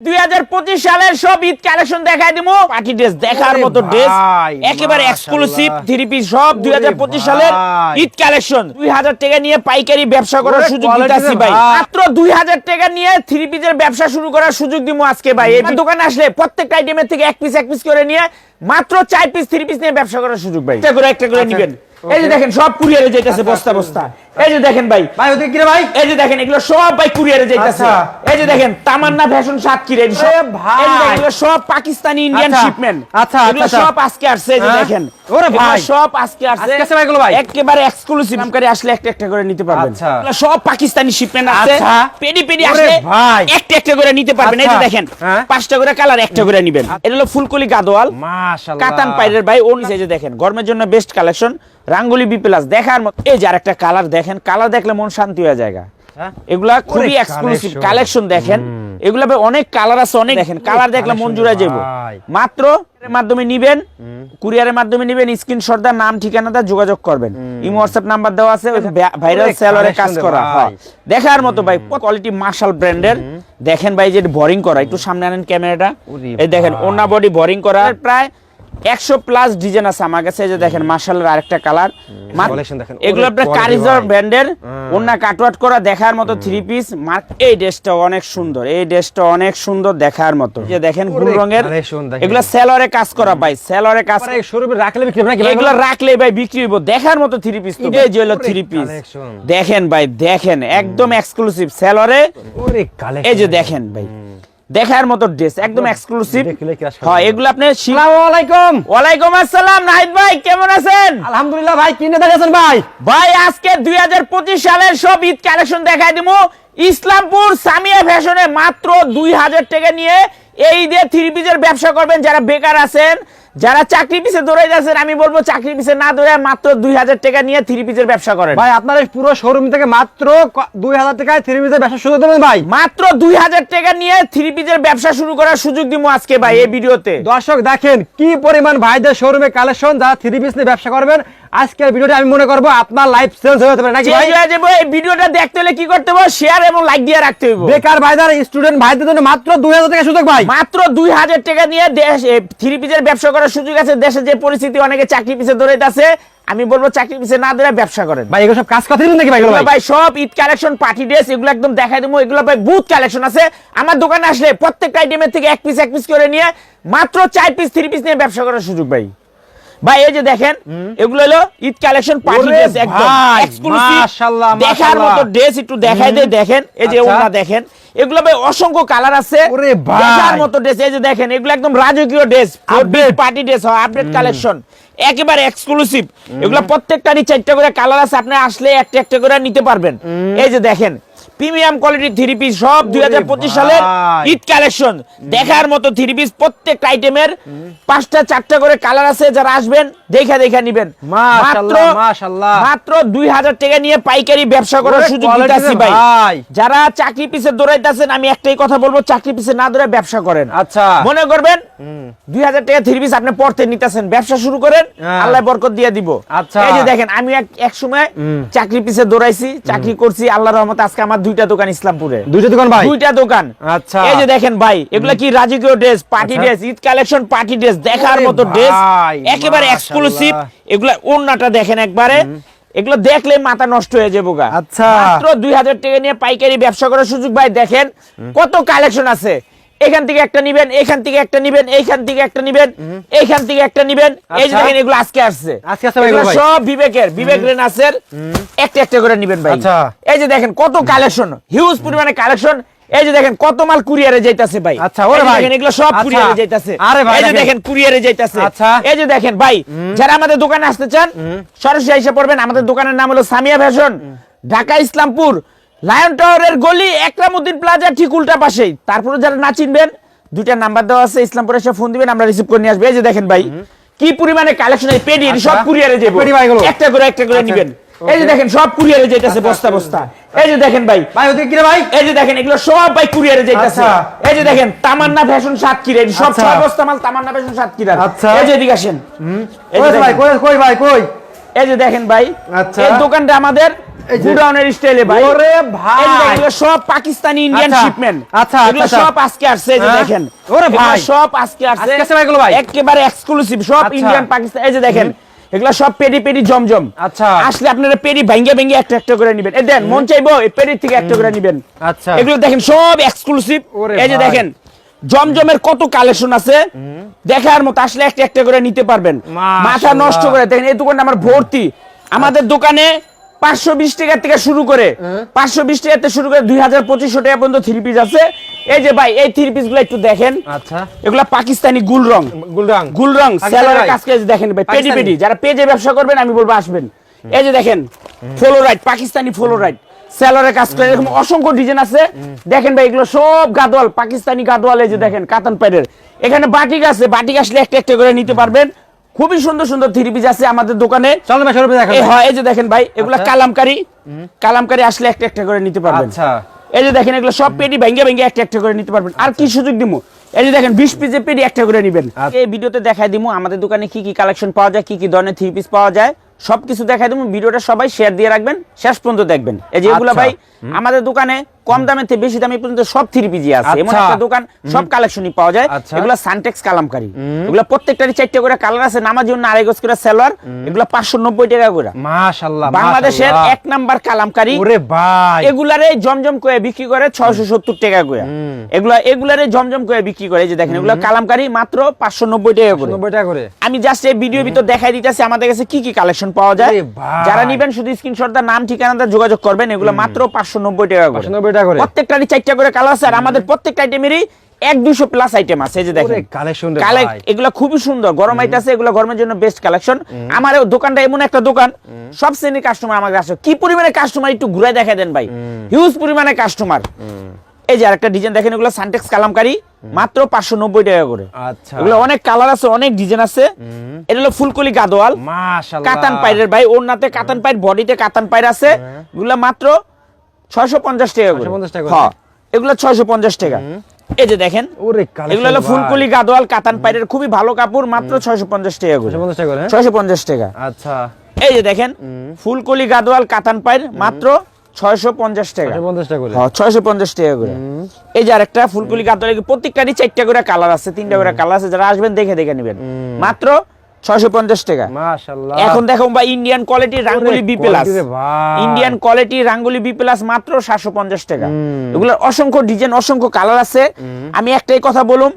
দুই হাজার পঁচিশ সালের সব ঈদ কালেকশন দেখাই দিব পার্টি ড্রেস দেখার মতো ড্রেস একেবারে এক্সক্লুসিভ থ্রি পিস সব দুই হাজার পঁচিশ ভাই। সালের ঈদ কালেকশন। দুই হাজার টাকা নিয়ে পাইকারি ব্যবসা করার সুযোগ ভাই। ভাই। মাত্র দুই হাজার টাকা নিয়ে থ্রি পিসের ব্যবসা শুরু করার সুযোগ দিব আজকে ভাই। এই দোকানে আসলে প্রত্যেকটা আইটেমের থেকে এক পিস এক পিস করে নিয়ে মাত্র চার পিস থ্রি পিস নিয়ে ব্যবসা করার সুযোগ ভাই। একটা করে একটা করে আচ্ছা, নিবেন। এই যে দেখেন সব কুরিয়ারে যেতেছে বস্তা বস্তা। এই যে দেখেন ভাই ভাই ওদিকে কি রে ভাই এই যে দেখেন এগুলো সব ভাই কুরিয়ারে যাইতাছে আচ্ছা। এই যে দেখেন তামান্না ফ্যাশন সাতক্ষীরা এই সব- ভাই। এগুলো সব পাকিস্তানি ইন্ডিয়ান আচ্ছা। শিপমেন্ট আচ্ছা, এগুলো আচ্ছা, সব আজকে আসছে এই যে হ্যাঁ। দেখেন ওরে ভাই। সব আজকে আসছে আজকে ভাই এগুলো ভাই? একেবারে এক্সক্লুসিভ আমকারে আসলে একটা একটা করে নিতে পারবেন আচ্ছা। এগুলো সব পাকিস্তানি শিপমেন্ট আছে। পেডি পেডি আসলে ভাই। একটা একটা করে নিতে পারবেন এই যে। দেখেন হ্যাঁ। পাঁচটা করে কালার একটা করে নিবেন এটা হলো ফুলকলি গাদোয়াল মাশাআল্লাহ কাতান পাইরের ভাই ওর এই যে দেখেন গরমের জন্য best collection Rangoli B plus দেখার মতো এই যে আরেকটা কালার দেখেন কালার দেখলে মন শান্তি হয়ে যায়? এগুলা খুবই এক্সক্লুসিভ কালেকশন দেখেন। এগুলা অনেক কালার আছে অনেক দেখেন কালার দেখলে মন জুড়ে যাব মাত্র মাধ্যমে নিবেন কুরিয়ারের মাধ্যমে নিবেন স্ক্রিনশট দা নাম ঠিকানা দা যোগাযোগ করবেন। ইমো হোয়াটসঅ্যাপ নাম্বার দেওয়া আছে ভাইরাল সেলরে কাজ করা হয়। দেখার মতো ভাই কোয়ালিটি মার্শাল ব্র্যান্ডের দেখেন ভাই যে বোরিং করা একটু সামনে আনেন ক্যামেরাটা। এই দেখেন। ওনা বডি বোরিং করা। প্রায় একশো প্লাস ডিজাইন আছে আমার কাছে যে দেখেন মার্শালের আরেকটা কালার এগুলো আপনার কারিজর ব্র্যান্ডের ওনা কাটওয়াট করা দেখার মতো থ্রি পিস মার্ক এই ড্রেসটা অনেক সুন্দর এই ড্রেসটা অনেক সুন্দর দেখার মতো। যে দেখেন রঙের এগুলো সেলরে কাজ করা ভাই সেলরে কাজ শোরুমে রাখলে বিক্রি হবে এগুলো রাখলে ভাই বিক্রি হইব। দেখার মতো থ্রি পিস তো এই যে হলো থ্রি পিস দেখেন ভাই দেখেন একদম এক্সক্লুসিভ সেলরে এই যে দেখেন ভাই দেখার মতো ড্রেস একদম এক্সক্লুসিভ হ্যাঁ এগুলো আপনি আসসালামু আলাইকুম। ওয়ালাইকুম আসসালাম নাহিদ ভাই কেমন আছেন? আলহামদুলিল্লাহ ভাই কিনে দেখেছেন ভাই? ভাই আজকে 2025 সালের সব ঈদ কালেকশন দেখাই দিমু। ইসলামপুর সামিয়া ফ্যাশনে মাত্র দুই হাজার টাকা নিয়ে এই দিয়ে থ্রি পিসের ব্যবসা করবেন যারা বেকার আছেন। যারা চাকরি পিছে দৌড়াই যাচ্ছেন আমি বলব চাকরি পিছে না দৌড়ে মাত্র দুই হাজার টাকা নিয়ে থ্রি পিসের ব্যবসা করেন। ভাই আপনার এই পুরো শোরুম থেকে মাত্র দুই হাজার টাকায় থ্রি পিসের ব্যবসা শুরু দেবেন ভাই? মাত্র দুই হাজার টাকা নিয়ে থ্রি পিসের ব্যবসা শুরু করার সুযোগ দিব আজকে ভাই এই ভিডিওতে। দর্শক দেখেন কি পরিমাণ ভাইদের শোরুমে কালেকশন যারা থ্রি পিস নিয়ে ব্যবসা করবেন আজকের ভিডিওটা আমি মনে করব আপনার লাইফ সেলস হয়ে যেতে পারে নাকি ভাই? চেঞ্জ হয়ে যাব এই ভিডিওটা দেখতে হলে কি করতে হবে? শেয়ার এবং লাইক দিয়ে রাখতে হবে বেকার ভাইদের স্টুডেন্ট ভাইদের জন্য মাত্র দুই হাজার টাকা সুযোগ ভাই। মাত্র দুই হাজার টাকা নিয়ে দেশ থ্রি পিসের ব্যবসা করার সুযোগ আছে দেশে যে পরিস্থিতি অনেকে চাকরি পিছে দৌড়াইতেছে আমি বলব চাকরি পিছে না ধরে ব্যবসা করেন। ভাই এগুলো সব কাজ কথা দিবেন নাকি ভাই এগুলো এগুলো ভাই? ভাই সব ঈদ কালেকশন পার্টি ড্রেস এগুলো একদম দেখাই দেবো। এগুলো ভাই বুথ কালেকশন আছে। আমার দোকানে আসলে প্রত্যেকটা আইটেমের থেকে এক পিস এক পিস করে নিয়ে মাত্র চার পিস থ্রি পিস নিয়ে ব্যবসা করার সুযোগ ভাই। ভাই এই যে দেখেন এগুলো হলো ঈদ কালেকশন পার্টি ড্রেস একদম এক্সক্লুসিভ মাশাআল্লাহ, দেখার মতো ড্রেস একটু দেখাই দেয় দেখেন এই যে আচ্ছা। ওনা দেখেন এগুলো ভাই অসংখ্য কালার আছে। দেখার মতো ড্রেস এই যে দেখেন এগুলো একদম রাজকীয় ড্রেস Update। পার্টি ড্রেস হয় আপডেট কালেকশন একেবারে এক্সক্লুসিভ এগুলো প্রত্যেকটারই চারটা করে কালার আছে আপনি আসলে একটা একটা করে নিতে পারবেন। এই যে দেখেন প্রিমিয়াম কোয়ালিটির থ্রি পিস সব দুই হাজার পঁচিশ সালের। ঈদ কালেকশন দেখার মতো থ্রি পিস প্রত্যেকটা আইটেমের পাঁচটা চারটা করে কালার আছে যারা আসবেন দেখা দেখা নিবেন। মাত্র দুই হাজার টাকা নিয়ে পাইকারি ব্যবসা করার সুযোগ দিতেছি ভাই। যারা চাকরি পিছে দৌড়াইতেছেন আমি একটাই কথা বলব চাকরি পিছে না দৌড়ে ব্যবসা করেন আচ্ছা মনে করবেন দুই হাজার টাকা থ্রি পিস আপনি পড়তে নিতেছেন ব্যবসা শুরু করেন হ্যাঁ। আল্লাহ বরকত দিয়ে দিব আচ্ছা। এই যে দেখেন আমি এক এক সময় চাকরি পিছে দৌড়াইছি চাকরি করছি আল্লাহ রহমত আজকে আমার দুইটা দোকান ইসলামপুরে। দুইটা দোকান ভাই? দুইটা দোকান। আচ্ছা। এই যে দেখেন ভাই এগুলা কি রাজকীয় ড্রেস পার্টি আচ্ছা। Dress Eid collection party dress দেখার মতো ড্রেস। একেবারে। এক্সক্লুসিভ এগুলা ওন্নাটা দেখেন একবারে। এগুলো দেখলে মাথা নষ্ট হয়ে যাব গা। আচ্ছা। মাত্র দুই হাজার টাকা নিয়ে পাইকারি ব্যবসা করার সুযোগ ভাই দেখেন কত কালেকশন আছে। এখান থেকে একটা নিবেন এখান থেকে একটা নিবেন এইখান থেকে একটা নিবেন এইখান থেকে একটা নিবেন। এই যে আচ্ছা। দেখেন এগুলো আজকে আসছে। আজকে আসছে ভাই সব বিবেকের বিবেক রেনাসের একটা একটা করে নিবেন ভাই। আচ্ছা। এই যে দেখেন কত কালেকশন হিউজ পরিমাণে কালেকশন। এই যে দেখেন কত মাল কুরিয়ারে যাইতাছে ভাই। আচ্ছা, ওরে ভাই। দেখেন এগুলো সব আচ্ছা। কুরিয়ারে যাইতাছে। আরে ভাই, এই যে দেখেন। দেখেন কুরিয়ারে যাইতাছে। আচ্ছা। এই যে দেখেন ভাই যারা আমাদের দোকানে আসতে চান সরাসরি এসে পড়বেন। আমাদের দোকানের নাম হলো সামিয়া ফ্যাশন ঢাকা ইসলামপুর। লায়ন টাওয়ারের গলি একরামউদ্দিন প্লাজা ঠিক উল্টা পাশেই। তারপরে যারা না চিনবেন দুইটা নাম্বার দেওয়া আছে ইসলামপুরে এসে ফোন দিবেন আমরা রিসিভ করে নিয়ে আসব। এই যে দেখেন ভাই কি পরিমাণে কালেকশন এই পেডি সব আচ্ছা। কুরিয়ারে যাবে। ভাই এগুলো? একটা করে একটা করে আচ্ছা। নিবেন। এই যে দেখেন সব কুরিয়ারে যাইতাছে বস্তা বস্তা। এই যে দেখেন ভাই। ভাই ওদিকে কি রে ভাই? এই যে দেখেন এগুলো সব ভাই কুরিয়ারে যাইতাছে। আচ্ছা। এই যে দেখেন তামান্না ফ্যাশন সাতক্ষীরা এটি সব আচ্ছা। ছয় বস্তা মাল তামান্না ফ্যাশন সাতক্ষীরা আচ্ছা। এই যে এদিকে আসেন। এই যে ভাই। কই কই ভাই কই? এই যে দেখেন ভাই আচ্ছা। এই দোকানটা আমাদের গুডাউনের স্টাইলে ভাই। ওরে ভাই। এগুলো সব পাকিস্তানি ইন্ডিয়ান আচ্ছা, শিপমেন্ট আচ্ছা, এগুলো আচ্ছা, সব আজকে আসছে এই যে হ্যাঁ? দেখেন। ওরে ভাই। সব আজকে আসছে। আজকে আসছে ভাই এগুলো ভাই? একেবারে এক্সক্লুসিভ সব আচ্ছা। ইন্ডিয়ান পাকিস্তান এই যে দেখেন এগুলো সব পেডি পেডি জমজম। আচ্ছা। আসলে আপনারা পেডি ভাঙ্গে ভাঙ্গে একটা একটা করে নেবেন। এই দেন মন চাইব এই পেডি থেকে একটা করে নেবেন। আচ্ছা। এগুলো দেখেন সব এক্সক্লুসিভ এই যে দেখেন জমজমের কত কালেকশন আছে? দেখার মতো আসলে একটা একটা করে নিতে পারবেন। মাথা নষ্ট করে। দেখেন এই দোকানটা আমার ভর্তি। আমাদের দোকানে পাঁচশো বিশ টাকা থেকে শুরু করে পাঁচশো বিশ টাকা থেকে শুরু করে দুই হাজার পঁচিশশো টাকা পর্যন্ত থ্রি পিস আছে। এই যে ভাই এই থ্রি পিসগুলো একটু দেখেন। আচ্ছা। এগুলা পাকিস্তানি গুল রং। গুল রং। পাকিস্তানি সেলারের ভাই। কাজ দেখেন ভাই পেডি। পেডি যারা পেজে ব্যবসা করবেন আমি বলব আসবেন। এই যে দেখেন ফ্লোরাইট পাকিস্তানি ফ্লোরাইট সেলারের কাজ করে। এরকম অসংখ্য ডিজাইন আছে। দেখেন ভাই এগুলো সব গাদোয়াল পাকিস্তানি গাদোয়াল এই যে দেখেন কাতান পাইরের। এখানে বাটিক আছে বাটিক আসলে একটা একটা করে নিতে পারবেন। খুবই সুন্দর সুন্দর থ্রি পিস আছে আমাদের দোকানে। দেখান। এই এই যে দেখেন ভাই এগুলা আচ্ছা। কালামকারি। কালামকারি আসলে একটা একটা করে নিতে পারবেন। আচ্ছা। এই যে দেখেন এগুলো সব পেডি ভেঙে ভেঙে একটা একটা করে নিতে পারবেন। আর কি সুযোগ দিমু? এই যে দেখেন বিশ পিসের পেডি একটা করে নেবেন। আচ্ছা। এই ভিডিওতে দেখাই দিমু আমাদের দোকানে কি কি কালেকশন পাওয়া যায় কি কি ধরনের থ্রি পিস পাওয়া যায়। সবকিছু দেখাই দেবো ভিডিওটা সবাই শেয়ার দিয়ে রাখবেন শেষ পর্যন্ত দেখবেন এই যে এগুলো আচ্ছা। ভাই আমাদের দোকানে কম দামে থেকে বেশি দামে পর্যন্ত সব থ্রি পিজি আছে। এমন আচ্ছা। একটা দোকান সব কালেকশনই পাওয়া যায়। আচ্ছা। এগুলো সানটেক্স কালামকারি। এগুলো প্রত্যেকটারই চারটে করে কালার আছে নামার জন্য আড়াই গজ করে সেলার এগুলো পাঁচশো নব্বই টাকা করে। মাশাআল্লাহ বাংলাদেশের এক নাম্বার কালামকারি। ওরে ভাই। এগুলারে জমজম করে বিক্রি করে ছয়শো সত্তর টাকা করে। এগুলা এগুলারে জমজম করে বিক্রি করে এই যে দেখেন এগুলো কালামকারি মাত্র পাঁচশো নব্বই টাকা করে। 90 টাকা করে। আমি জাস্ট এই ভিডিও ভিতর দেখাই দিতেছি আমাদের কাছে কি কি কালেকশন পাওয়া যায়। যারা নিবেন শুধু স্ক্রিনশট দা নাম ঠিকানাটা যোগাযোগ করবেন এগুলো মাত্র পাঁচশো নব্বই টাকা করে। 590 টাকা করে প্রত্যেকটারই চারটা করে কালার আছে আর আমাদের প্রত্যেকটা আইটেমেরই এক দুশো প্লাস আইটেম আছে এই যে দেখেন। কালেকশন এগুলো খুবই সুন্দর গরম এগুলো গরমের জন্য বেস্ট কালেকশন আমার দোকানটা এমন একটা দোকান সব শ্রেণির কাস্টমার আমার কাছে কি পরিমাণে কাস্টমার একটু ঘুরে দেখা দেন ভাই। হিউজ পরিমাণে কাস্টমার এই যে আরেকটা ডিজাইন দেখেন এগুলো সানটেক্স কালামকারি মাত্র পাঁচশো নব্বই টাকা করে। আচ্ছা। এগুলো অনেক কালার আছে অনেক ডিজাইন আছে। এটা হলো ফুলকলি গাদোয়াল। কাতান পাইরের ভাই ওর নাতে কাতান পাইর বডিতে কাতান পাইর আছে। এগুলো মাত্র ছয়শো পঞ্চাশ টাকা করে। 650 টাকা হ্যাঁ, এগুলো ছয়শো পঞ্চাশ টাকা। এই যে দেখেন ওরে কালেকশন এগুলো হলো ফুলকলি গাদোয়াল কাতান পাইরের খুবই ভালো কাপড় মাত্র ছয়শো পঞ্চাশ টাকা করে। 650 টাকা হ্যাঁ? ছয়শো পঞ্চাশ টাকা। আচ্ছা। এই যে দেখেন ফুলকলি গাদোয়াল কাতান পাইর মাত্র ছয়শো পঞ্চাশ টাকা। 650 টাকা হ্যাঁ ছয়শো পঞ্চাশ টাকা করে। এই যে আরেকটা ফুলকলি গাদোয়াল প্রত্যেকটারই চারটা করে কালার আছে তিনটা করে কালার আছে যারা আসবেন দেখে দেখে নেবেন। মাত্র ছয়শো পঞ্চাশ টাকা। মাশাআল্লাহ এখন দেখো ভাই ইন্ডিয়ান কোয়ালিটির Rangoli B plus. Indian quality Rangoli B plus মাত্র সাতশো পঞ্চাশ টাকা। এগুলোর অসংখ্য ডিজাইন অসংখ্য কালার আছে। আমি একটাই কথা বলুম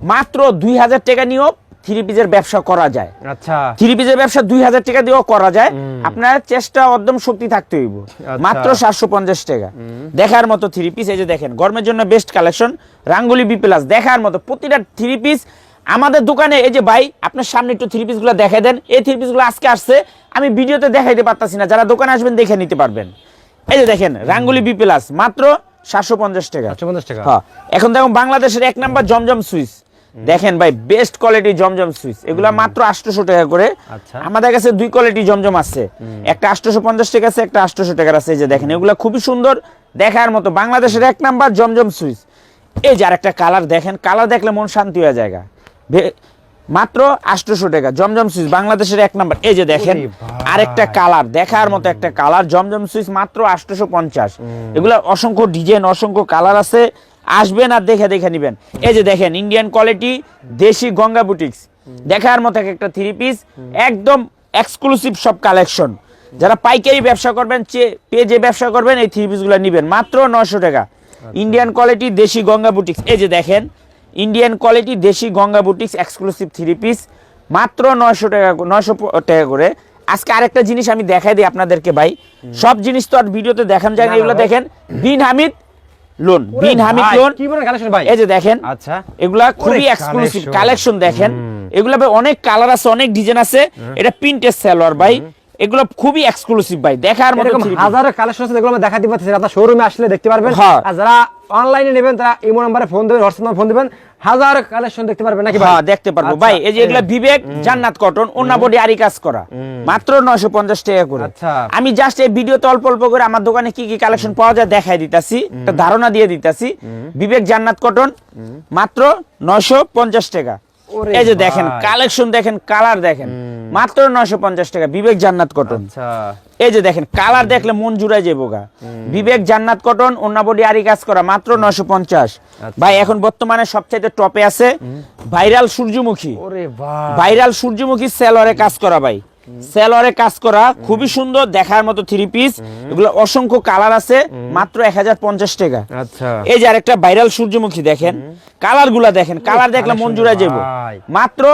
মাত্র দুই হাজার টাকা নিয়েও থ্রি পিসের ব্যবসা করা যায়। আচ্ছা। থ্রি পিসের ব্যবসা দুই হাজার টাকা দিয়েও করা যায়। আপনার চেষ্টা অদ্যম শক্তি থাকতে হইব। মাত্র সাতশো পঞ্চাশ টাকা। দেখার মতো থ্রি পিস এই যে দেখেন গরমের জন্য best collection Rangoli B plus দেখার মতো প্রতিটা থ্রি পিস আমাদের দোকানে এই যে ভাই আপনার সামনে একটু থ্রি পিসগুলো দেখাই দেন। এই থ্রি পিসগুলো আজকে আসছে আমি ভিডিওতে দেখাইতে পারতাছি না যারা দোকানে আসবেন দেখে নিতে পারবেন। এই যে দেখেন রাঙ্গুলি বি প্লাস মাত্র সাতশো পঞ্চাশ টাকা। 750 টাকা। হ্যাঁ এখন দেখুন বাংলাদেশের এক নাম্বার জমজম সুইচ। দেখেন ভাই বেস্ট কোয়ালিটি জমজম সুইচ। এগুলা মাত্র আটশোশো টাকা করে। আচ্ছা। আমাদের কাছে দুই কোয়ালিটি জমজম আছে। একটা আটশোশো পঞ্চাশ টাকা আছে একটা আটশোশো টাকার আছে। এই যে দেখেন এগুলা খুবই সুন্দর দেখার মতো। বাংলাদেশের এক নাম্বার জমজম সুইচ। এই যে আরেকটা কালার দেখেন কালার দেখলে মন শান্তি হয়ে জায়গা মাত্র আটশোশো টাকা। জমজম সুইচ বাংলাদেশের এক নাম্বার। এই যে দেখেন আরেকটা কালার দেখার মতো একটা কালার। জমজম সুইচ মাত্র আটশোশো পঞ্চাশ। এগুলা অসংখ্য ডিজাইন অসংখ্য কালার আছে। আসবেন আর দেখে দেখে নিবেন। এই যে দেখেন ইন্ডিয়ান কোয়ালিটি দেশি গঙ্গা বুটিক্স দেখার মতো এক একটা থ্রি পিস একদম এক্সক্লুসিভ সব কালেকশন যারা পাইকারি ব্যবসা করবেন পেজে ব্যবসা করবেন এই থ্রি পিসগুলো নিবেন। মাত্র নশো টাকা। ইন্ডিয়ান কোয়ালিটি দেশি গঙ্গা বুটিক্স এই যে দেখেন ইন্ডিয়ান কোয়ালিটি দেশি Ganga boutiques exclusive three piece মাত্র নয়শো টাকা নয়শো টাকা করে। আজকে আরেকটা জিনিস আমি দেখাই দিই আপনাদেরকে ভাই। সব জিনিস তো আর ভিডিওতে দেখান যায় না এগুলো দেখেন বিন হামিদ লোন বিন হামিদ লোন কি বলেন কালেকশন ভাই? এই যে দেখেন আচ্ছা। এগুলা খুবই এক্সক্লুসিভ কালেকশন দেখেন। এগুলা ভাই অনেক কালার আছে অনেক ডিজাইন আছে। এটা প্রিন্টেড সালোয়ার ভাই। এগুলো খুবই এক্সক্লুসিভ ভাই দেখার মতো হাজারো কালেকশন আছে যেগুলো আমরা দেখাতে পাচ্ছি আপনার শোরুমে আসলে দেখতে পারবেন। হ্যাঁ। আর যারা অনলাইনে নেবেন তারা ইমো নাম্বারে ফোন দেবেন হোয়াটসঅ্যাপ নাম্বারে ফোন দিবেন। হাজার কালেকশন দেখতে পারবেন নাকি ভাই? হ্যাঁ দেখতে পারব। আচ্ছা, ভাই এই যে এগুলা বিবেক জান্নাত কটন অন্য বডি আরি কাজ করা। মাত্র নয়শো পঞ্চাশ টাকা করে। আচ্ছা। আমি জাস্ট এই ভিডিওতে অল্প অল্প করে আমার দোকানে কি কি কালেকশন পাওয়া যায় দেখাই দিতাছি একটা ধারণা দিয়ে দিতাছি। বিবেক জান্নাত কটন মাত্র নয়শো পঞ্চাশ টাকা। ওরে এই যে দেখেন কালেকশন দেখেন কালার দেখেন। মাত্র নয়শো পঞ্চাশ টাকা বিবেক জান্নাত কটন আচ্ছা। এই যে দেখেন কালার দেখলে মন জুড়াই যাব গা বিবেক জান্নাত কটন অন্যাবডি আরি কাজ করা মাত্র নয়শো পঞ্চাশ। আচ্ছা। ভাই এখন বর্তমানে সবচাইতে টপে আছে ভাইরাল সূর্যমুখী। ভাইরাল সূর্যমুখী সেলরে কাজ করা ভাই। সেলরে কাজ করা খুবই সুন্দর দেখার মতো থ্রি পিস এগুলো অসংখ্য কালার আছে মাত্র এক হাজার পঞ্চাশ টাকা। আচ্ছা। এই যে আরেকটা ভাইরাল সূর্যমুখী দেখেন কালারগুলা দেখেন কালার দেখলে মন জুড়াই যাব মাত্র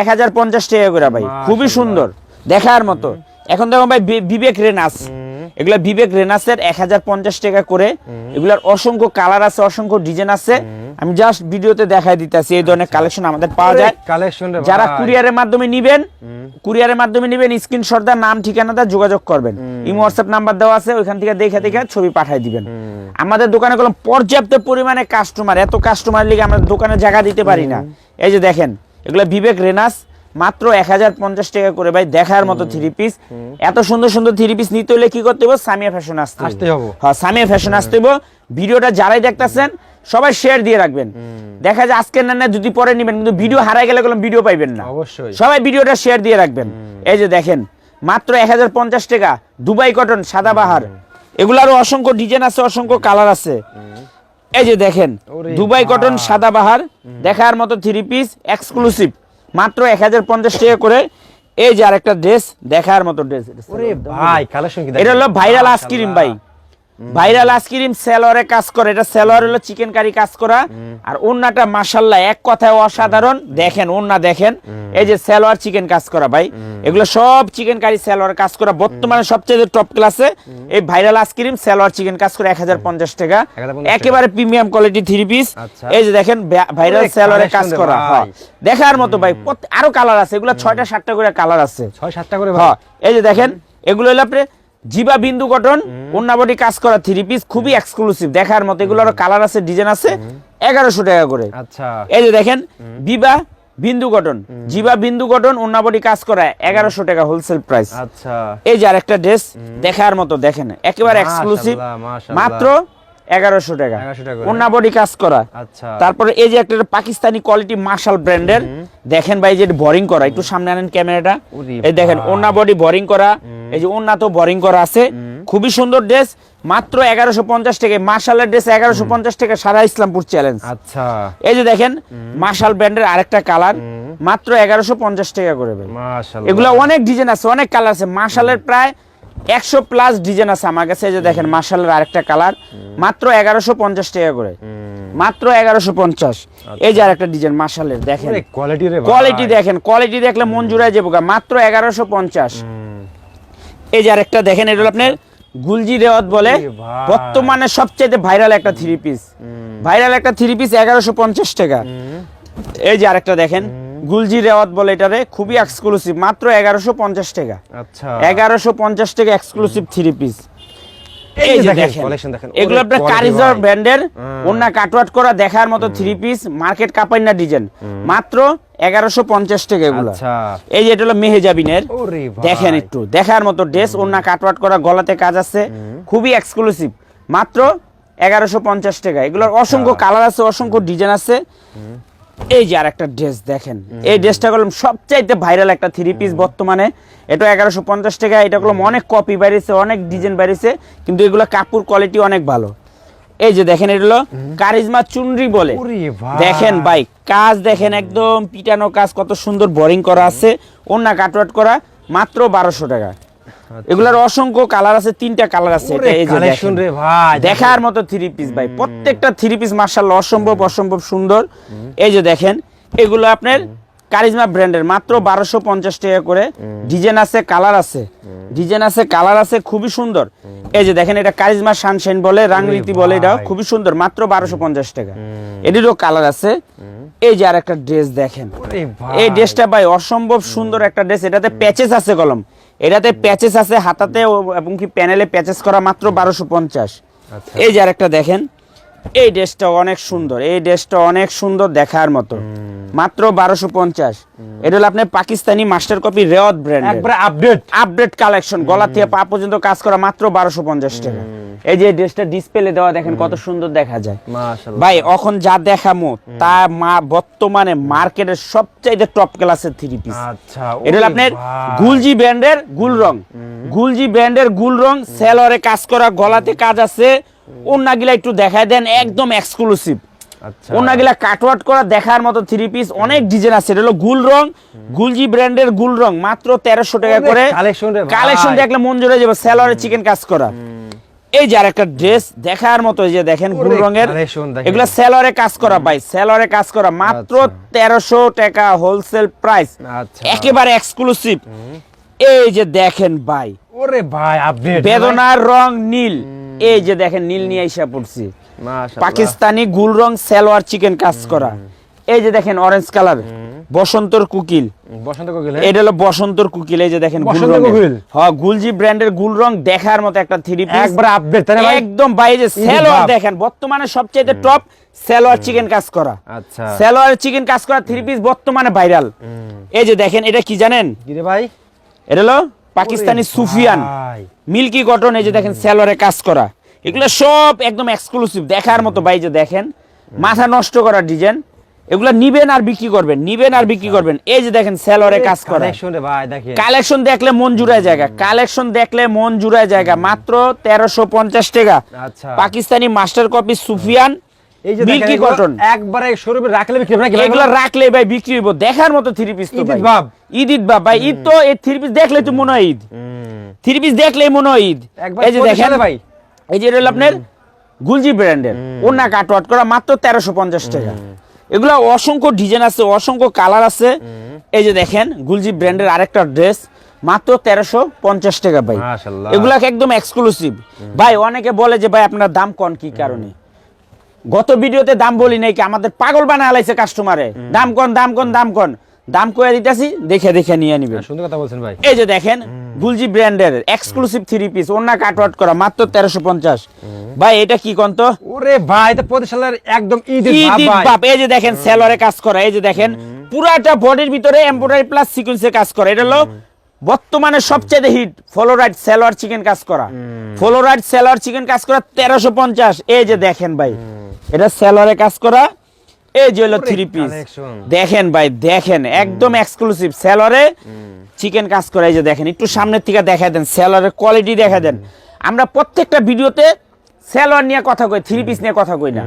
এক হাজার পঞ্চাশ টাকা করে ভাই খুবই সুন্দর দেখার মতো। এখন দেখো ভাই বিবেক রেনাস। এগুলা বিবেক রেনাসের এক হাজার পঞ্চাশ টাকা করে। এগুলার অসংখ্য কালার আছে অসংখ্য ডিজাইন আছে। আমি জাস্ট ভিডিওতে দেখাই দিতেছি এই ধরনের কালেকশন আমাদের পাওয়া যায়। কালেকশন যারা কুরিয়ারের মাধ্যমে নিবেন কুরিয়ারের মাধ্যমে নিবেন স্ক্রিনশট দা নাম ঠিকানাটা যোগাযোগ করবেন। ইমো হোয়াটসঅ্যাপ নাম্বার দেওয়া আছে ওইখান থেকে দেখে দেখে ছবি পাঠিয়ে দিবেন। আমাদের দোকানে কোনো পর্যাপ্ত পরিমাণে কাস্টমার এত কাস্টমার লিগে আমরা দোকানে জায়গা দিতে পারি না। এই যে দেখেন এগুলো বিবেক রেনাস মাত্র এক হাজার পঞ্চাশ টাকা করে ভাই দেখার মতো থ্রি পিস এত সুন্দর সুন্দর থ্রি পিস নিতে হলে কি করতে হবে সামিয়া ফ্যাশন আসতে আসতে হবে। হ্যাঁ সামিয়া ফ্যাশন আসতে হবে ভিডিওটা যারাই দেখতেছেন সবাই শেয়ার দিয়ে রাখবেন। দেখা যায় আজকে না না যদি পরে নেবেন কিন্তু ভিডিও হারাই গেলে কোনো ভিডিও পাইবেন না। অবশ্যই। সবাই ভিডিওটা শেয়ার দিয়ে রাখবেন। এই যে দেখেন মাত্র এক হাজার পঞ্চাশ টাকা দুবাই কটন সাদাবাহার এগুলারও অসংখ্য ডিজাইন আছে অসংখ্য কালার আছে। এই যে দেখেন দুবাই কটন ভাই। সাদাবাহার দেখার মতো থ্রি পিস এক্সক্লুসিভ মাত্র এক হাজার পঞ্চাশ টাকা করে। এই যে আরেকটা ড্রেস দেখার মতো ড্রেস ভাই কালেকশন এটা হলো ভাইরাল। আইসক্রিম ভাই। ভাইরাল আইসক্রিম সেলরে কাজ করে। এটা সেলর হলো চিকেন কারি কাজ করা। আর ওন্নাটা মাশাল্লাহ এক কথায় অসাধারণ। দেখেন ওন্না দেখেন। এই যে সেলর চিকেন কাজ করা ভাই। এগুলো সব চিকেন কারি সেলর কাজ করা। বর্তমানে সবচেয়ে টপ ক্লাসে এই ভাইরাল আইসক্রিম সেলর চিকেন কাজ করে এক হাজার পঞ্চাশ টাকা। 1050 টাকা। একেবারে প্রিমিয়াম কোয়ালিটি থ্রি পিস। এই যে দেখেন ভাইরাল সেলরে কাজ করা। হ্যাঁ। দেখার মতো ভাই আরও কালার আছে। এগুলো ছয়টা সাতটা করে কালার আছে। ছয় সাতটা করে ভাই। হ্যাঁ। এই যে দেখেন এগুলো হলো আপনি জিবা বিন্দু কটন অন্যাবটি কাজ করা থ্রি পিস খুবই এক্সক্লুসিভ দেখার মতো এগুলোর কালার আছে ডিজাইন আছে এগারোশো টাকা করে। আচ্ছা। এই যে দেখেন বিবা বিন্দু কটন জিবা বিন্দু গঠন অন্যাবটি কাজ করা এগারোশো টাকা হোলসেল প্রাইস আচ্ছা। এই যে আরেকটা ড্রেস দেখার মতো দেখেন একেবারে এক্সক্লুসিভ মাত্র এগারোশো টাকা। 1100 টাকা কাজ করা। আচ্ছা। তারপরে এই যে একটা পাকিস্তানি কোয়ালিটি মার্শাল ব্র্যান্ডের দেখেন ভাই যে বোরিং করা। একটু সামনে আনেন ক্যামেরাটা। এই দেখেন। ওন্না বডি বোরিং করা। এই যে ওন্না তো বোরিং করা আছে। খুবই সুন্দর ড্রেস মাত্র এগারোশো পঞ্চাশ টাকা মার্শালের ড্রেস এগারোশো পঞ্চাশ টাকা সারা ইসলামপুর চ্যালেঞ্জ আচ্ছা। এই যে দেখেন মার্শাল ব্র্যান্ডের আরেকটা কালার মাত্র এগারোশো পঞ্চাশ টাকা করে এগুলো অনেক ডিজাইন আছে অনেক কালার আছে। মার্শালের প্রায় একশো প্লাস ডিজাইন আছে আমার কাছে যে দেখেন মার্শালের আরেকটা কালার মাত্র এগারোশো পঞ্চাশ টাকা করে। মাত্র এগারোশো পঞ্চাশ। এই যে আরেকটা ডিজাইন মার্শালের দেখেন। কোয়ালিটি দেখেন কোয়ালিটি দেখলে মন জুড়ায় যাব মাত্র এগারোশো পঞ্চাশ। এই যে আরেকটা দেখেন এটা হলো আপনার গুলজি রেওয়াত বলে। বর্তমানে সবচেয়ে ভাইরাল একটা থ্রি পিস ভাইরাল একটা থ্রি পিস এগারোশো পঞ্চাশ টাকা। এই যে আরেকটা দেখেন। গুলজি রেওয়াত বলে এটারে খুবই এক্সক্লুসিভ মাত্র এগারোশো পঞ্চাশ টাকা। আচ্ছা। এগারোশো পঞ্চাশ টাকা এক্সক্লুসিভ থ্রি পিস এই এই যে দেখেন, দেখেন collection দেখেন। এগুলো আপনার কারিজর ব্র্যান্ডের অন্য কাটওয়াট করা দেখার মতো থ্রি পিস মার্কেট ডিজাইন মাত্র এগারোশো পঞ্চাশ টাকা এগুলো। আচ্ছা। এই যে এটা হলো মেহেজাবিনের। ওরে দেখেন একটু দেখার মতো ড্রেস অন্য কাটওয়াট করা গলাতে কাজ আছে খুবই এক্সক্লুসিভ মাত্র এগারোশো পঞ্চাশ টাকা। এগুলোর অসংখ্য কালার আছে অসংখ্য ডিজাইন আছে। এই যে আর একটা ড্রেস দেখেন। এই ড্রেসটা করলাম সবচাইতে ভাইরাল একটা থ্রি পিস বর্তমানে। এটা এগারোশো পঞ্চাশ টাকা এটা করলাম অনেক কপি বাইরেছে অনেক ডিজাইন বাইরেছে কিন্তু এগুলো কাপড় কোয়ালিটি অনেক ভালো। এই যে দেখেন এগুলো কারিজমা চুনরি বলে। দেখেন ভাই কাজ দেখেন একদম পিটানো কাজ কত সুন্দর বোরিং করা আছে। অন্য কাটওয়াট করা মাত্র বারোশো টাকা। এগুলোর অসংখ্য কালার আছে তিনটা কালার আছে। দেখার মতো থ্রি পিস ভাই প্রত্যেকটা থ্রি পিস মার্শাল অসম্ভব অসম্ভব সুন্দর। এই যে দেখেন এগুলো আপনার কারিজমা ব্র্যান্ডের মাত্র বারোশো পঞ্চাশ টাকা করে। ডিজাইন আছে কালার আছে। ডিজাইন আছে কালার আছে খুবই সুন্দর। এই যে দেখেন এটা কারিজমা সানশাইন বলে রাংরীতি বলে এটা খুবই সুন্দর মাত্র বারোশো পঞ্চাশ টাকা। এটিরও কালার আছে। এই যে আর একটা ড্রেস দেখেন এই ড্রেসটা ভাই অসম্ভব সুন্দর একটা ড্রেস এটাতে প্যাচেস আছে কলম। এটাতে প্যাচেস আছে হাতাতে এবং কি প্যানেলে প্যাচেস করা মাত্র বারোশো পঞ্চাশ আচ্ছা। এই যে আরেকটা দেখেন এই ড্রেসটা অনেক সুন্দর এই ড্রেসটা অনেক সুন্দর দেখার মতো। মাত্র বারোশো পঞ্চাশ। এটা হলো আপনার পাকিস্তানি মাস্টার কপি রেওয়াত ব্র্যান্ড একবারে আপডেট আপডেট কালেকশন গলা থেকে পা পর্যন্ত কাজ করা মাত্র বারোশো পঞ্চাশ টাকা। এই যে ড্রেসটা ডিসপ্লে দেওয়া দেখেন কত সুন্দর দেখা যায়। ভাই এখন যা দেখামো তা মা বর্তমানে মার্কেটের সবচাইতে টপ ক্লাসের থ্রি পিস আচ্ছা এটা হলো আপনার গুলজি ব্র্যান্ডের গুল রং। গুলজি ব্র্যান্ডের গুল রং সেলরে কাজ করা গলাতে কাজ আছে ওন্নাগুলা একটু দেখায় দেন একদম এক্সক্লুসিভ ওন্নাগুলা কাটওয়াট করা দেখার মতো থ্রি পিস অনেক ডিজাইন আছে। এটা হলো গুল রং গুলজি ব্র্যান্ডের গুল রং মাত্র তেরোশো টাকা করে। কালেকশন দেখলে মন জুড়ে যাবে সেলরে চিকেন কাজ করা। এই যে আরেকটা ড্রেস দেখার মতো এই যে দেখেন গুল রঙের। এগুলা সেলরে কাজ করা ভাই সেলরে কাজ করা। মাত্র আচ্ছা। তেরোশো টাকা হোলসেল প্রাইস আচ্ছা। একেবারে এক্সক্লুসিভ এই যে দেখেন ভাই। ওরে ভাই আপডেট বেদনার রং নীল। এই যে দেখেন নীল নিয়ে আইসা পড়ছি। পাকিস্তানি গুল রং সালোয়ার চিকেন কাজ করা। এই যে দেখেন অরেঞ্জ কালার বসন্তর কুকিল। বসন্ত কোকিল এটা হলো বসন্তর কুকিল এই যে দেখেন বসন্ত রঙের। হ্যাঁ গুলজি ব্র্যান্ডের গুল রং দেখার মতো একটা থ্রি পিস একবারে আপডেট ভাই একদম ভাই যে সালোয়ার দেখেন বর্তমানে সবচেয়ে টপ সালোয়ার চিকেন কাজ করা। আচ্ছা। সালোয়ার চিকেন কাজ করা থ্রি পিস বর্তমানে ভাইরাল এই যে দেখেন এটা কি জানেন? কি রে ভাই? এটা হলো পাকিস্তানি সুফিয়ান। মিল্কি কটন এই যে দেখেন সেলরে কাজ করা। এগুলো সব একদম এক্সক্লুসিভ দেখার মতো ভাই যে দেখেন মাথা নষ্ট করা ডিজাইন। এগুলো নিবেন আর বিক্রি করবেন নিবেন আর বিক্রি করবেন। এই যে দেখেন সেলরে কাজ করা। কালেকশন দেখলে মন জুড়ায় জায়গা। কালেকশন দেখলে মন জুড়ায় জায়গা। মাত্র তেরোশো পঞ্চাশ টাকা। আচ্ছা। Pakistani master copy Sufian. এই যে মিল্কি কটন। একবারে শোরুমে রাখলে বিক্রি হবে নাকি? এগুলো রাখলে ভাই বিক্রি হইব। দেখার মতো থ্রি পিস তো ভাই। বাপ। ঈদ ঈদ বাপ ভাই ঈদ তো এই থ্রি পিস দেখলে তো মনে হয় ঈদ। থ্রি পিস দেখলেই মনে হয় ঈদ। এই যে দেখেন ভাই। এই যে এটা আপনার গুলজি ব্র্যান্ডের। ওনা কাটওয়াট করা মাত্র তেরোশো পঞ্চাশ টাকা। এগুলো অসংখ্য ডিজাইন আছে অসংখ্য কালার আছে। এই যে দেখেন গুলজি ব্র্যান্ডের আরেকটা ড্রেস মাত্র তেরোশো পঞ্চাশ টাকা ভাই। এগুলা একদম এক্সক্লুসিভ ভাই অনেকে বলে যে ভাই আপনার দাম কন কি কারণে? গত ভিডিওতে দাম বলি নাই কি আমাদের পাগল বানায় আলাইছে কাস্টমারে দাম কন দাম কন দাম কন। দাম কয়ে দিতেছি দেখে দেখে নিয়ে নিবেন সুন্দর কথা বলছেন ভাই। এই যে দেখেন গুলজি ব্র্যান্ডের এক্সক্লুসিভ থ্রি পিস ওনা কাটওয়াট করা মাত্র তেরোশো পঞ্চাশ। ভাই এটা কি কোন তো? ওরে ভাই পঁচিশ সালের একদম ঈদ ঈদ ঈদ বাপ এই যে দেখেন সেলরে কাজ করা এই যে দেখেন পুরাটা বডির ভিতরে এমব্রয়ডারি প্লাস সিকোয়েন্সের কাজ করা। এটা হলো বর্তমানে সবচেয়ে হিট ফলোরাইট সেলর চিকেন কাজ করা। ফলোরাইট সেলর চিকেন কাজ করা তেরোশো পঞ্চাশ। এই যে দেখেন ভাই এটা সেলরে কাজ করা। এই যে হলো থ্রি পিস দেখেন ভাই দেখেন একদম এক্সক্লুসিভ সেলরে চিকেন কাজ করে। এই যে দেখেন একটু সামনের থেকে দেখা দেন সেলরের কোয়ালিটি দেখা দেন। আমরা প্রত্যেকটা ভিডিওতে সেলর নিয়ে কথা কই থ্রি পিস নিয়ে কথা কই না।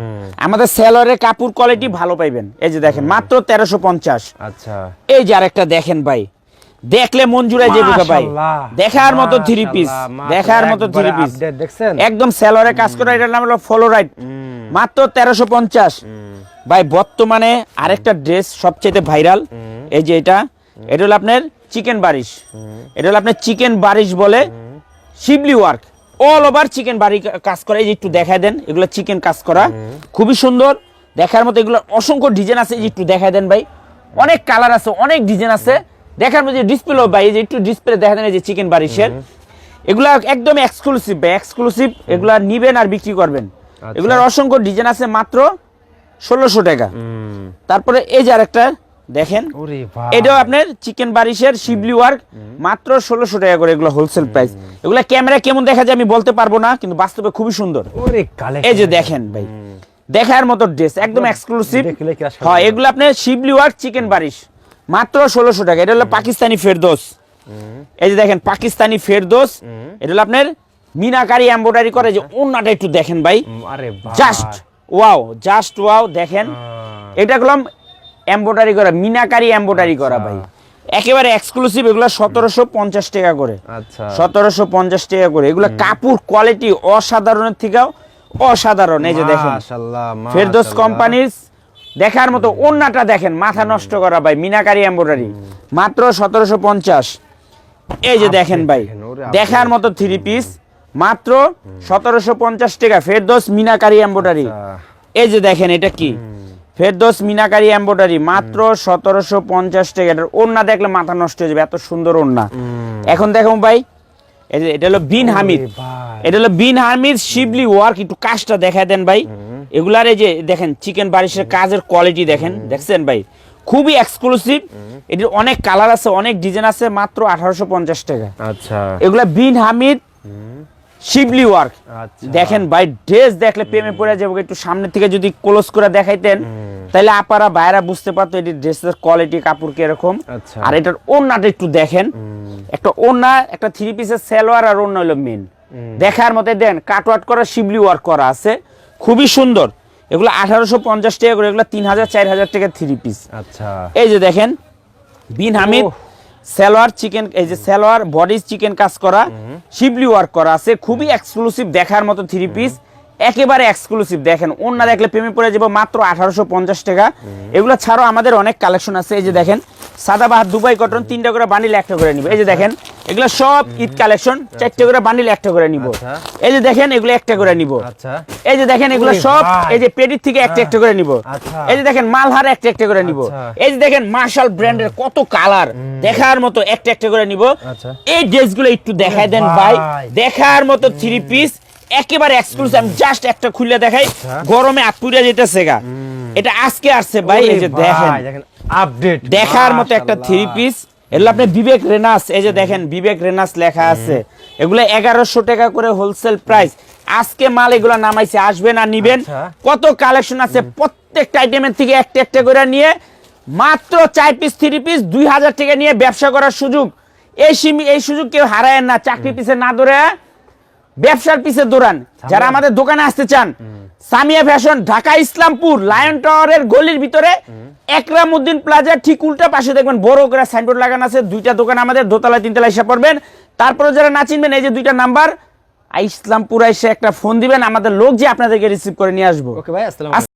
আমাদের সেলরের কাপড় কোয়ালিটি ভালো পাইবেন। এই যে দেখেন মাত্র তেরোশো পঞ্চাশ। আচ্ছা। এই যে আরেকটা দেখেন ভাই দেখলে মন জুড়ায় যাবে ভাই। দেখার মতো থ্রি পিস দেখার মতো থ্রি পিস একদম সেলরে কাজ করা এটার নাম হলো ফলোরাইট মাত্র তেরোশো পঞ্চাশ। ভাই বর্তমানে আরেকটা ড্রেস সবচেয়ে ভাইরাল এই যে এটা এটা হলো আপনার চিকেন বারিশ এটা হলো আপনার চিকেন বারিশ বলে শিবলি ওয়ার্ক অল ওভার চিকেন বাড়ি কাজ করা এই যে একটু দেখায় দেন এগুলো চিকেন কাজ করা। খুবই সুন্দর দেখার মতো এগুলো অসংখ্য ডিজাইন আছে এই যে একটু দেখায় দেন ভাই। অনেক কালার আছে অনেক ডিজাইন আছে। দেখার মধ্যে ডিসপ্লে ভাই এই যে একটু ডিসপ্লে দেখা এই যে চিকেন বারিশের এগুলা একদম এক্সক্লুসিভ ভাই এক্সক্লুসিভ এগুলা নিবেন আর বিক্রি করবেন। এগুলার অসংখ্য ডিজাইন আছে মাত্র ষোলোশো টাকা। তারপরে এই যে আরেকটা দেখেন। এটাও আপনার চিকেন বারিশের শিবলি ওয়ার্ক মাত্র ষোলোশো টাকা করে এগুলো হোলসেল প্রাইস এগুলা ক্যামেরা কেমন দেখা যায় আমি বলতে পারব না কিন্তু বাস্তবে খুবই সুন্দর। এই যে দেখেন ভাই। দেখার মতো ড্রেস একদম এক্সক্লুসিভ হ্যাঁ। এগুলো আপনার শিবলি ওয়ার্ক চিকেন বারিশ মাত্র ষোলোশো টাকা। এটা হলো পাকিস্তানি ফেরদোস। এই যে দেখেন পাকিস্তানি ফেরদোস এটা হলো আপনার মিনাকারি এম্ব্রয়ডারি করে। যে অন্যটা একটু দেখেন ভাই। জাস্ট ওয়াও জাস্ট ওয়াও দেখেন। এটা করলাম এম্ব্রয়ডারি করা মিনাকারি এম্ব্রয়ডারি করা ভাই। একেবারে এক্সক্লুসিভ এগুলো সতেরোশো পঞ্চাশ টাকা করে। আচ্ছা। সতেরোশো পঞ্চাশ টাকা করে। এগুলো কাপড় কোয়ালিটি অসাধারণের থেকেও অসাধারণ। এই যে দেখেন। ফেরদোস। কোম্পানির দেখার মতো অন্যটা দেখেন মাথা নষ্ট করা ভাই মিনাকারি এম্ব্রয়ডারি মাত্র সতেরোশো পঞ্চাশ। এই যে দেখেন ভাই দেখার মতো থ্রি পিস মাত্র সতেরোশো পঞ্চাশ টাকা ফেরদোস মিনাকারি এম্ব্রয়ডারি আচ্ছা। এই যে দেখেন এটা কি? ফেরদোস মিনাকারি এম্ব্রয়ডারি মাত্র সতেরোশো পঞ্চাশ টাকা। এটার ওড়না দেখলে মাথা নষ্ট হয়ে যাবে এত সুন্দর ওড়না। এখন দেখো ভাই এই যে এটা হলো বিন হামিদ। এটা হলো বিন হামিদ শিবলি ওয়ার্ক একটু কাজটা দেখায় দেন ভাই। এগুলার এই যে দেখেন চিকেন বারিশের কাজের কোয়ালিটি দেখেন দেখছেন ভাই? খুবই এক্সক্লুসিভ এটির অনেক কালার আছে অনেক ডিজাইন আছে মাত্র আঠারোশো পঞ্চাশ টাকা। আচ্ছা। এগুলা বিন হামিদ শিবলি ওয়ার্ক আচ্ছা। দেখেন ভাই ড্রেস দেখলে প্রেমে পড়ে যাব একটু সামনে থেকে যদি ক্লোজ করে দেখাইতেন তাহলে আপারা বাইরা বুঝতে পারতো এটি ড্রেসের কোয়ালিটি কাপড় কীরকম। আচ্ছা। আর এটার ওড়নাটা একটু দেখেন। একটা ওড়না একটা থ্রি পিসের সেলোয়ার আর ওড়না হলো মেন দেখার মধ্যে দেন কাটওয়াট করা শিবলি ওয়ার্ক করা আছে। খুবই সুন্দর। এগুলো আঠারোশো পঞ্চাশ টাকা করে এগুলো তিন হাজার চার হাজার টাকা থ্রি পিস আচ্ছা। এই যে দেখেন বিন হামিদ। সালোয়ার চিকেন এই যে সালোয়ার বডি চিকেন কাজ করা শিবলি ওয়ার্ক করা আছে খুবই এক্সক্লুসিভ দেখার মতো থ্রি পিস একেবারে এক্সক্লুসিভ দেখেন অন্য দেখলে প্রেমে পড়ে যাব মাত্র আঠারোশো পঞ্চাশ টাকা। এগুলো ছাড়াও আমাদের অনেক কালেকশন আছে এই যে দেখেন সাদাবাহার দুবাই কটন তিনটা করে বান্ডিল একটা করে নিবে। এই যে দেখেন এগুলো সব ঈদ কালেকশন। চারটে করে বান্ডিল একটা করে নিব। আচ্ছা। এই যে দেখেন এগুলো একটা করে নিব। আচ্ছা। এই যে দেখেন এগুলো সব এই যে পেটির থেকে একটা একটা করে নিব। আচ্ছা। এই যে দেখেন মালহার একটা একটা করে নিব। আচ্ছা। এই যে দেখেন মার্শাল ব্র্যান্ডের কত কালার দেখার মতো একটা একটা করে নিব। আচ্ছা। এই ড্রেসগুলো একটু দেখাই দেন ভাই। দেখার মতো থ্রি পিস একেবারে এক্সক্লুসিভ আমি জাস্ট একটা খুলে দেখাই। আচ্ছা। গরমে আটপুরিয়া যেতেছে গা। এটা আজকে আসছে ভাই এই যে দেখেন। দেখেন আপডেট দেখার মতো একটা থ্রি পিস এগুলো আপনি বিবেক রেনাস এই যে দেখেন বিবেক রেনাস লেখা আছে। এগুলো এগারোশো টাকা করে হোলসেল প্রাইস আজকে মাল এগুলো নামাইছে আসবেন আর নিবেন। আচ্ছা। কত কালেকশন আছে প্রত্যেকটা আইটেমের থেকে একটা একটা করে নিয়ে মাত্র চার পিস থ্রি পিস দুই হাজার টাকা নিয়ে ব্যবসা করার সুযোগ। এই সুযোগ কেউ হারায় না চাকরি পিসে না ধরে। ব্যবসার পিছে দৌড়ান। যারা আমাদের দোকানে আসতে চান সামিয়া ফ্যাশন ঢাকা ইসলামপুর লায়ন টাওয়ারের গলির ভিতরে একরামুদ্দিন প্লাজার ঠিক উল্টা পাশে দেখবেন বড় করে সাইনবোর্ড লাগানো আছে। দুইটা দোকান আমাদের দোতলায় তিনতলায় এসে পড়বেন তারপরে যারা না চিনবেন এই যে দুইটা নাম্বার ইসলামপুর এসে একটা ফোন দিবেন। আমাদের লোক যে আপনাদেরকে রিসিভ করে নিয়ে আসব। ওকে ভাই আসসালামু।